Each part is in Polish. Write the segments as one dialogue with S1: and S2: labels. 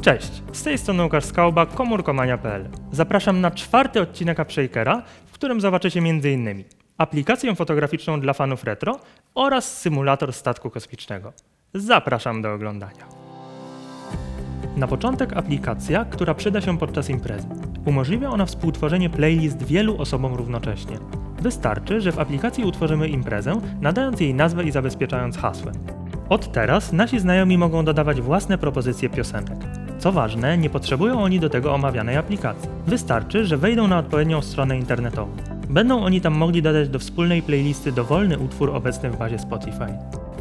S1: Cześć, z tej strony Łukasz Skałba, komórkomania.pl. Zapraszam na czwarty odcinek Upshakera, w którym zobaczycie m.in. aplikację fotograficzną dla fanów retro oraz symulator statku kosmicznego. Zapraszam do oglądania. Na początek aplikacja, która przyda się podczas imprezy. Umożliwia ona współtworzenie playlist wielu osobom równocześnie. Wystarczy, że w aplikacji utworzymy imprezę, nadając jej nazwę i zabezpieczając hasłem. Od teraz nasi znajomi mogą dodawać własne propozycje piosenek. Co ważne, nie potrzebują oni do tego omawianej aplikacji. Wystarczy, że wejdą na odpowiednią stronę internetową. Będą oni tam mogli dodać do wspólnej playlisty dowolny utwór obecny w bazie Spotify.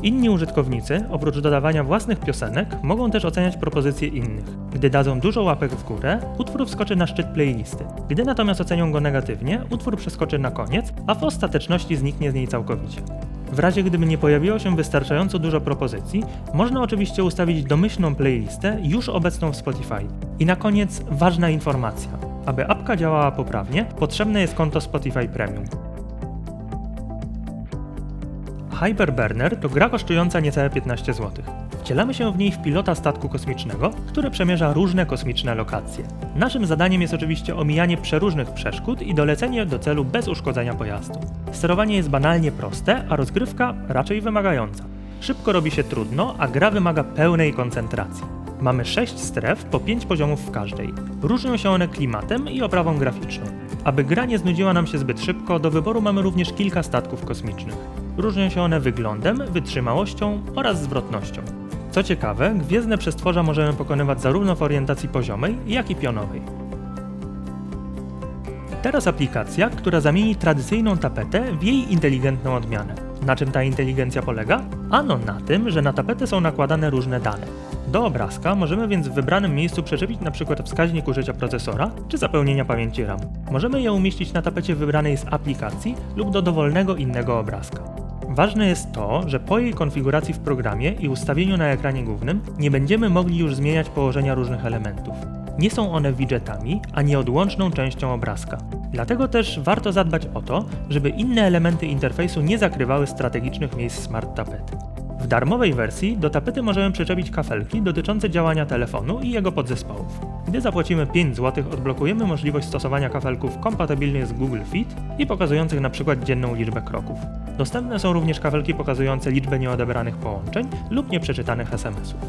S1: Inni użytkownicy, oprócz dodawania własnych piosenek, mogą też oceniać propozycje innych. Gdy dadzą dużo łapek w górę, utwór wskoczy na szczyt playlisty. Gdy natomiast ocenią go negatywnie, utwór przeskoczy na koniec, a w ostateczności zniknie z niej całkowicie. W razie gdyby nie pojawiło się wystarczająco dużo propozycji, można oczywiście ustawić domyślną playlistę już obecną w Spotify. I na koniec ważna informacja. Aby apka działała poprawnie, potrzebne jest konto Spotify Premium. Hyperburner to gra kosztująca niecałe 15 zł. Wcielamy się w niej w pilota statku kosmicznego, który przemierza różne kosmiczne lokacje. Naszym zadaniem jest oczywiście omijanie przeróżnych przeszkód i dolecenie do celu bez uszkodzenia pojazdu. Sterowanie jest banalnie proste, a rozgrywka raczej wymagająca. Szybko robi się trudno, a gra wymaga pełnej koncentracji. Mamy 6 stref po 5 poziomów w każdej. Różnią się one klimatem i oprawą graficzną. Aby gra nie znudziła nam się zbyt szybko, do wyboru mamy również kilka statków kosmicznych. Różnią się one wyglądem, wytrzymałością oraz zwrotnością. Co ciekawe, gwiezdne przestworza możemy pokonywać zarówno w orientacji poziomej, jak i pionowej. Teraz aplikacja, która zamieni tradycyjną tapetę w jej inteligentną odmianę. Na czym ta inteligencja polega? Ano na tym, że na tapetę są nakładane różne dane. Do obrazka możemy więc w wybranym miejscu przyczepić np. wskaźnik użycia procesora czy zapełnienia pamięci RAM. Możemy je umieścić na tapecie wybranej z aplikacji lub do dowolnego innego obrazka. Ważne jest to, że po jej konfiguracji w programie i ustawieniu na ekranie głównym nie będziemy mogli już zmieniać położenia różnych elementów. Nie są one widgetami, a nieodłączną częścią obrazka. Dlatego też warto zadbać o to, żeby inne elementy interfejsu nie zakrywały strategicznych miejsc smart tapety. W darmowej wersji do tapety możemy przyczepić kafelki dotyczące działania telefonu i jego podzespołów. Gdy zapłacimy 5 zł, odblokujemy możliwość stosowania kafelków kompatybilnych z Google Fit i pokazujących np. dzienną liczbę kroków. Dostępne są również kafelki pokazujące liczbę nieodebranych połączeń lub nieprzeczytanych SMS-ów.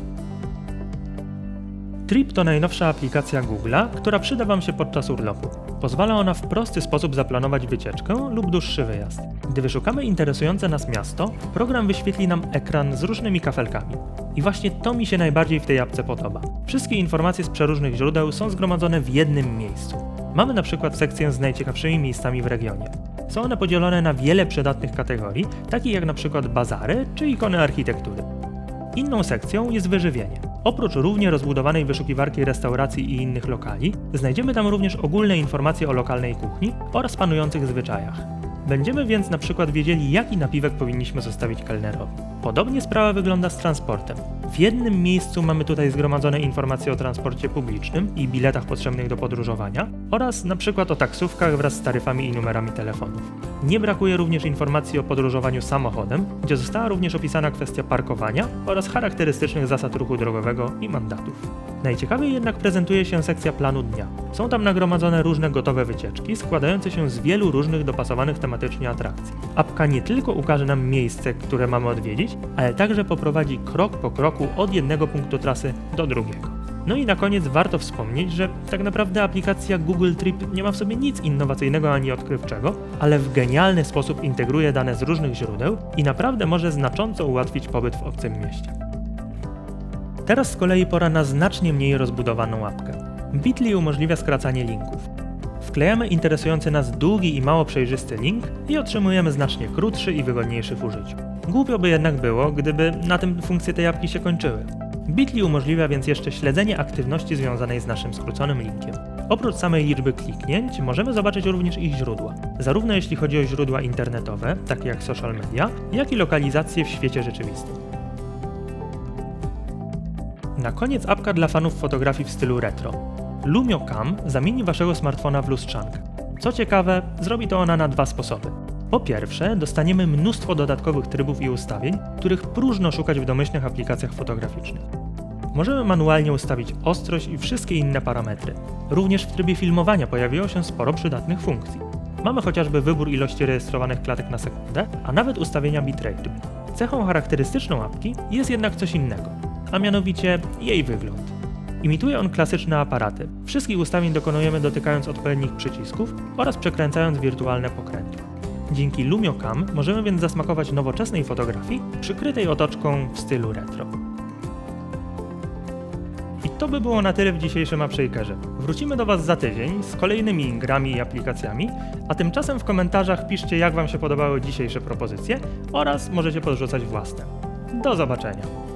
S1: Trip to najnowsza aplikacja Google'a, która przyda Wam się podczas urlopu. Pozwala ona w prosty sposób zaplanować wycieczkę lub dłuższy wyjazd. Gdy wyszukamy interesujące nas miasto, program wyświetli nam ekran z różnymi kafelkami. I właśnie to mi się najbardziej w tej apce podoba. Wszystkie informacje z przeróżnych źródeł są zgromadzone w jednym miejscu. Mamy na przykład sekcję z najciekawszymi miejscami w regionie. Są one podzielone na wiele przydatnych kategorii, takich jak na przykład bazary czy ikony architektury. Inną sekcją jest wyżywienie. Oprócz równie rozbudowanej wyszukiwarki restauracji i innych lokali, znajdziemy tam również ogólne informacje o lokalnej kuchni oraz panujących zwyczajach. Będziemy więc na przykład wiedzieli, jaki napiwek powinniśmy zostawić kelnerowi. Podobnie sprawa wygląda z transportem. W jednym miejscu mamy tutaj zgromadzone informacje o transporcie publicznym i biletach potrzebnych do podróżowania oraz na przykład o taksówkach wraz z taryfami i numerami telefonów. Nie brakuje również informacji o podróżowaniu samochodem, gdzie została również opisana kwestia parkowania oraz charakterystycznych zasad ruchu drogowego i mandatów. Najciekawiej jednak prezentuje się sekcja planu dnia. Są tam nagromadzone różne gotowe wycieczki, składające się z wielu różnych dopasowanych tematycznie atrakcji. Apka nie tylko ukaże nam miejsce, które mamy odwiedzić, ale także poprowadzi krok po kroku od jednego punktu trasy do drugiego. No i na koniec warto wspomnieć, że tak naprawdę aplikacja Google Trip nie ma w sobie nic innowacyjnego ani odkrywczego, ale w genialny sposób integruje dane z różnych źródeł i naprawdę może znacząco ułatwić pobyt w obcym mieście. Teraz z kolei pora na znacznie mniej rozbudowaną apkę. Bitly umożliwia skracanie linków. Wklejamy interesujący nas długi i mało przejrzysty link i otrzymujemy znacznie krótszy i wygodniejszy w użyciu. Głupio by jednak było, gdyby na tym funkcje tej apki się kończyły. Bitly umożliwia więc jeszcze śledzenie aktywności związanej z naszym skróconym linkiem. Oprócz samej liczby kliknięć, możemy zobaczyć również ich źródła. Zarówno jeśli chodzi o źródła internetowe, takie jak social media, jak i lokalizacje w świecie rzeczywistym. Na koniec apka dla fanów fotografii w stylu retro. Lumio Cam zamieni waszego smartfona w lustrzankę. Co ciekawe, zrobi to ona na dwa sposoby. Po pierwsze, dostaniemy mnóstwo dodatkowych trybów i ustawień, których próżno szukać w domyślnych aplikacjach fotograficznych. możemy manualnie ustawić ostrość i wszystkie inne parametry. Również w trybie filmowania pojawiło się sporo przydatnych funkcji. Mamy chociażby wybór ilości rejestrowanych klatek na sekundę, a nawet ustawienia bitrate'u. Cechą charakterystyczną apki jest jednak coś innego, a mianowicie jej wygląd. Imituje on klasyczne aparaty. Wszystkich ustawień dokonujemy dotykając odpowiednich przycisków oraz przekręcając wirtualne pokrętła. Dzięki LumioCam możemy więc zasmakować nowoczesnej fotografii przykrytej otoczką w stylu retro. I to by było na tyle w dzisiejszym Upshakerze. Wrócimy do Was za tydzień z kolejnymi grami i aplikacjami, a tymczasem w komentarzach piszcie jak Wam się podobały dzisiejsze propozycje oraz możecie podrzucać własne. Do zobaczenia!